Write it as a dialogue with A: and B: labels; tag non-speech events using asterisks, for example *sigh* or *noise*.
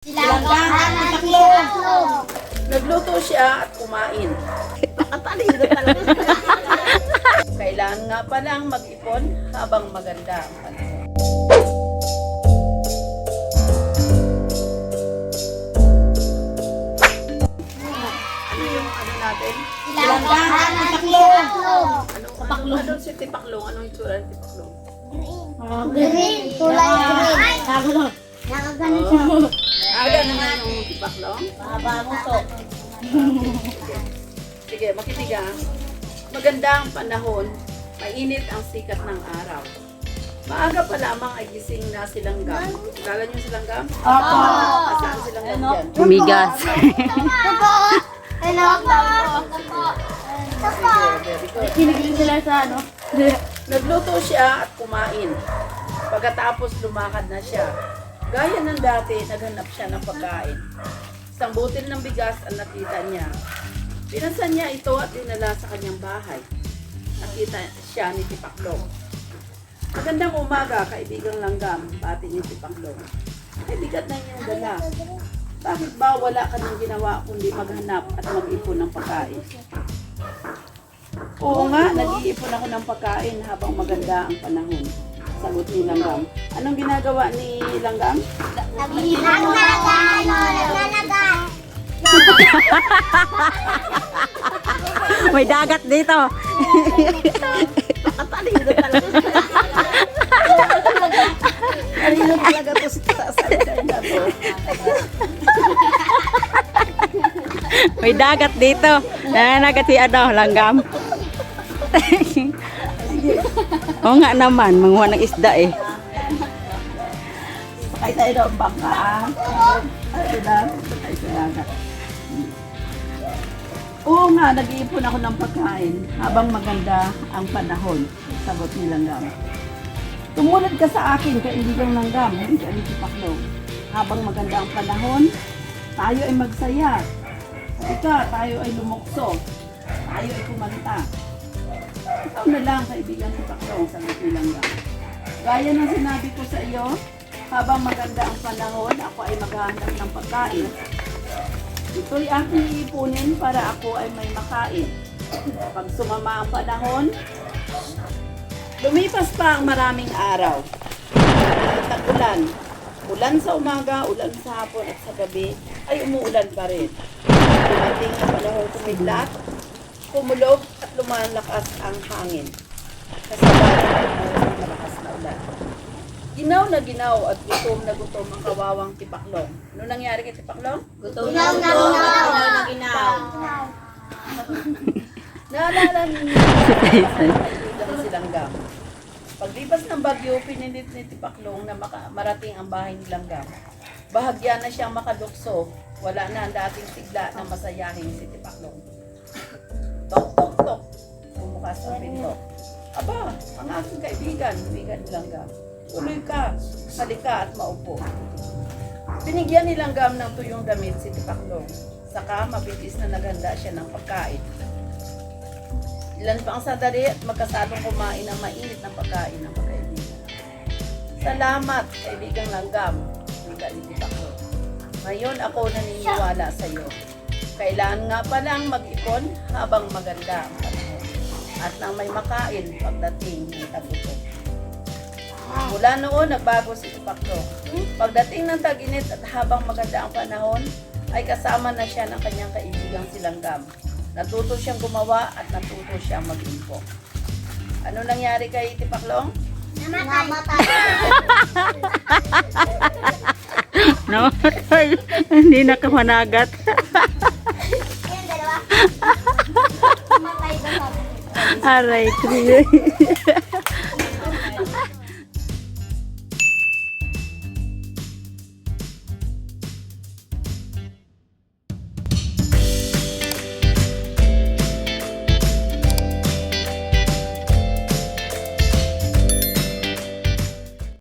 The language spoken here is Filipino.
A: Silanggang taklong.
B: Nagluto siya at kumain. Nakatalino talaga. *laughs* Kailangan nga palang mag-ipon habang maganda ang panahon. Ano yung ano natin?
A: Silanggang taklong.
B: Anong, ano, ano si Tipaklong? Anong itsura ni Tipaklong?
A: Green. Kulay green. Nakaganon siya.
B: Aga naman yung Tipaklong?
A: Mahaba mo to.
B: Sige, makinig ah. Maganda ang panahon, mainit ang sikat ng araw. Maaga pa lamang ay gising na silang gam. Kilala niyo silang gam?
A: Opo.
B: Saan silang gam dyan?
C: Tumigas.
A: Totoo. Hello po.
B: Very good.
A: Kinigil sila sa ano?
B: Nagluto siya at kumain. Pagkatapos lumakad na siya. Gaya ng dati, naghanap siya ng pagkain. Isang butil ng bigas ang nakita niya. Pinasan niya ito at dinala sa kanyang bahay. Nakita siya ni Tipaklong. Magandang umaga, kaibigang langgam, bati ni Tipaklong. Ay, bigat na inyong dala. Bakit ba wala ka nang ginawa kundi maghanap at mag-ipon ng pagkain? Oo nga, nag-iipon ako ng pagkain habang maganda ang panahon. Sagot ni Langgam. Anong ginagawa ni Langgam? *laughs*
C: May dagat dito.
B: Katalino talaga. Talino talaga to sa.
C: May dagat dito. Nananagat si ano, langgam. *laughs* Oo nga naman, manguha ng isda eh.
B: Sakay tayo daw ang bangka. ah. Ano na? Sakay sa dagat. Oo nga, nag-iipon ako ng pagkain habang maganda ang panahon. Sagot ni Langgam. Tumulad ka sa akin, kaibigang Langgam, hindi ka ni Tipaklo. Habang maganda ang panahon, tayo ay magsaya. Ika, tayo ay lumukso. Tayo ay kumanta. Ikaw na lang, kaibigan Tipaklo, sagot ni Langgam. Gaya ng sinabi ko sa iyo, habang maganda ang panahon, ako ay maghahanap ng pagkain. Ito'y aking iipunin para ako ay may makain. Pag sumama ang panahon, lumipas pa ang maraming araw. Tag-ulan. Ulan sa umaga, ulan sa hapon at sa gabi, ay umuulan pa rin. Dumating ang panahon kumidlat, kumulog at lumalakas ang hangin. Kasabay ang malakas na ulan. Ginaw na ginaw at gutom na gutom ang kawawang tipaklong. Ano nangyari kay tipaklong? Gutom
A: Ginaw na ginaw.
B: na ginaw. *laughs* Naalala niyo kaibigan silang gam. Paglipas ng bagyo, pinilit ni Tipaklong na maka- marating ang bahay ni Langgam. Bahagya na siyang makalukso. Wala na ang dating sigla ng masayahin si Tipaklong. Tok, tok, tok. Bumukas ang pinto. Aba, ang aking kaibigan, kaibigan ni Langgam. Tuloy ka, halika at maupo. Binigyan ni Langgam ng tuyong damit si Tipaklong. Saka mabilis na naghanda siya ng pagkain. Ilan pa ang sandali at magkasalong kumain ng mainit na pagkain ng pagkaibigan. Salamat, kaibigang langgam, wika ni Tipaklong. Ngayon ako naniniwala sa iyo. Kailangan nga palang mag-ipon habang maganda ang panahon. At nang may makain pagdating ng tagutom. Mula noon, nagbago si Tipaklong. Pagdating ng tag-init at habang maganda ang panahon, ay kasama na siya ng kanyang kaibigang silanggam. Natuto siyang gumawa at natuto siyang mag-impo. Ano nangyari kay Tipaklong?
A: Namatay. *laughs*
C: No? Hindi nakamanagat. *laughs* Aray, kriyo. *laughs*